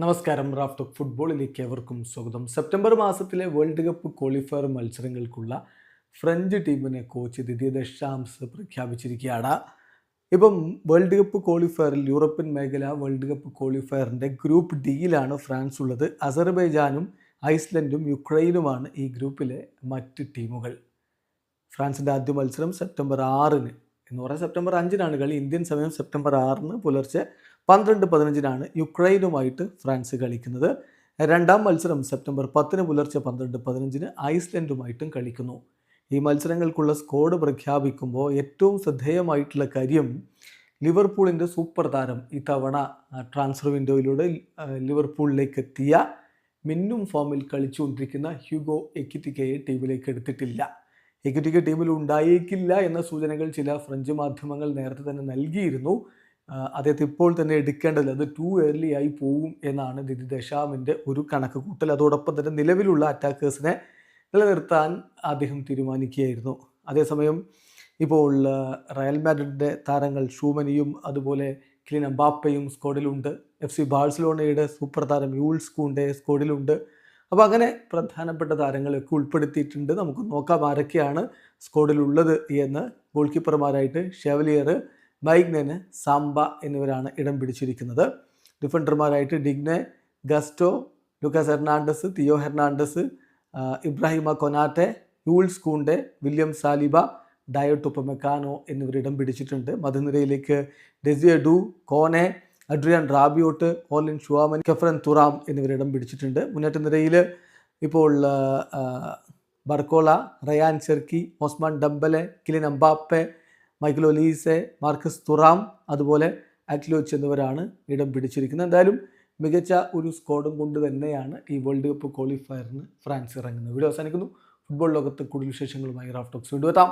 നമസ്കാരം. Raft of ഫുട്ബോളിലേക്ക് ഏവർക്കും സ്വാഗതം. സെപ്റ്റംബർ മാസത്തിലെ വേൾഡ് കപ്പ് ക്വാളിഫയർ മത്സരങ്ങൾക്കുള്ള ഫ്രഞ്ച് ടീമിനെ കോച്ച് ദിദിയ ദശാംസ് പ്രഖ്യാപിച്ചിരിക്കുകയാണ്. ഇപ്പം വേൾഡ് കപ്പ് ക്വാളിഫയറിൽ യൂറോപ്യൻ മേഖല വേൾഡ് കപ്പ് ക്വാളിഫയറിന്റെ ഗ്രൂപ്പ് ഡിയിലാണ് ഫ്രാൻസ് ഉള്ളത് അസർബൈജാനും ഐസ്ലൻഡും യുക്രൈനുമാണ് ഈ ഗ്രൂപ്പിലെ മറ്റ് ടീമുകൾ. ഫ്രാൻസിന്റെ ആദ്യ മത്സരം സെപ്റ്റംബർ ആറിന് എന്ന് പറഞ്ഞാൽ സെപ്റ്റംബർ അഞ്ചിനാണ് കളി. ഇന്ത്യൻ സമയം സെപ്റ്റംബർ ആറിന് പുലർച്ചെ പന്ത്രണ്ട് പതിനഞ്ചിനാണ് യുക്രൈനുമായിട്ട് ഫ്രാൻസ് കളിക്കുന്നത്. രണ്ടാം മത്സരം സെപ്റ്റംബർ പത്തിന് പുലർച്ചെ പന്ത്രണ്ട് പതിനഞ്ചിന് ഐസ്ലൻഡുമായിട്ടും കളിക്കുന്നു. ഈ മത്സരങ്ങൾക്കുള്ള സ്കോഡ് പ്രഖ്യാപിക്കുമ്പോൾ ഏറ്റവും ശ്രദ്ധേയമായിട്ടുള്ള കാര്യം ലിവർപൂളിന്റെ സൂപ്പർ താരം ഇത്തവണ ട്രാൻസ്ഫർ വിൻഡോയിലൂടെ ലിവർപൂളിലേക്ക് എത്തിയ മിന്നും ഫോമിൽ കളിച്ചുകൊണ്ടിരിക്കുന്ന ഹ്യൂഗോ എക്കിറ്റിക്കയെ ടീമിലേക്ക് എടുത്തിട്ടില്ല. എക്കിറ്റിക്ക ടീമിൽ ഉണ്ടായേക്കില്ല എന്ന സൂചനകൾ ചില ഫ്രഞ്ച് മാധ്യമങ്ങൾ നേരത്തെ തന്നെ നൽകിയിരുന്നു. അദ്ദേഹത്തെ ഇപ്പോൾ തന്നെ എടുക്കേണ്ടതില്ല അത് ടു ഏർലി ആയി പോവും എന്നാണ് ദിദി ദശാമിന്റെ ഒരു കണക്ക് കൂട്ടൽ. അതോടൊപ്പം തന്നെ നിലവിലുള്ള അറ്റാക്കേഴ്സിനെ നിലനിർത്താൻ അദ്ദേഹം തീരുമാനിക്കുകയായിരുന്നു. അതേസമയം ഇപ്പോൾ റയൽ മാഡ്രിഡിന്റെ താരങ്ങൾ ഷൂമനിയും അതുപോലെ ക്ലീൻ അംബാപ്പയും സ്കോഡിലുണ്ട് എഫ് സി ബാഴ്സലോണയുടെ സൂപ്പർ താരം യൂൾസ് കൂണ്ടെ സ്ക്വാഡിലുണ്ട് അപ്പോൾ അങ്ങനെ പ്രധാനപ്പെട്ട താരങ്ങളൊക്കെ ഉൾപ്പെടുത്തിയിട്ടുണ്ട്. നമുക്ക് നോക്കാം ആരൊക്കെയാണ് സ്കോഡിലുള്ളത് എന്ന്. ഗോൾ കീപ്പർമാരായിട്ട് ഷെവലിയർ മൈഗ്നന് സാംബ എന്നിവരാണ് ഇടം പിടിച്ചിരിക്കുന്നത്. ഡിഫൻഡർമാരായിട്ട് Digne Gusto Lucas Hernandez Theo Hernandez Ibrahima Konate Jules Kounde William Saliba Dayot Upamecano എന്നിവർ ഇടം പിടിച്ചിട്ടുണ്ട്. മധുനിരയിലേക്ക് Desire Doue Kone Adrien Rabiot Aurelien Tchouameni Khephren Thuram എന്നിവർ ഇടം പിടിച്ചിട്ടുണ്ട്. മുന്നേറ്റ നിരയിൽ ഇപ്പോൾ Barcola Rayan Cherki Ousmane Dembele Kylian Mbappe Michael Olise Marcus Thuram അതുപോലെ അറ്റ്ലോച്ച് എന്നിവരാണ് ഇടം പിടിച്ചിരിക്കുന്നത്. എന്തായാലും മികച്ച ഒരു സ്ക്വാഡും കൊണ്ട് തന്നെയാണ് ഈ വേൾഡ് കപ്പ് ക്വാളിഫയറിന് ഫ്രാൻസ് ഇറങ്ങുന്നത്. വീഡിയോ അവസാനിക്കുന്നു. ഫുട്ബോൾ ലോകത്ത് കൂടുതൽ വിശേഷങ്ങളുമായി റാഫ്റ്റോക്സ് വീണ്ടും എത്താം.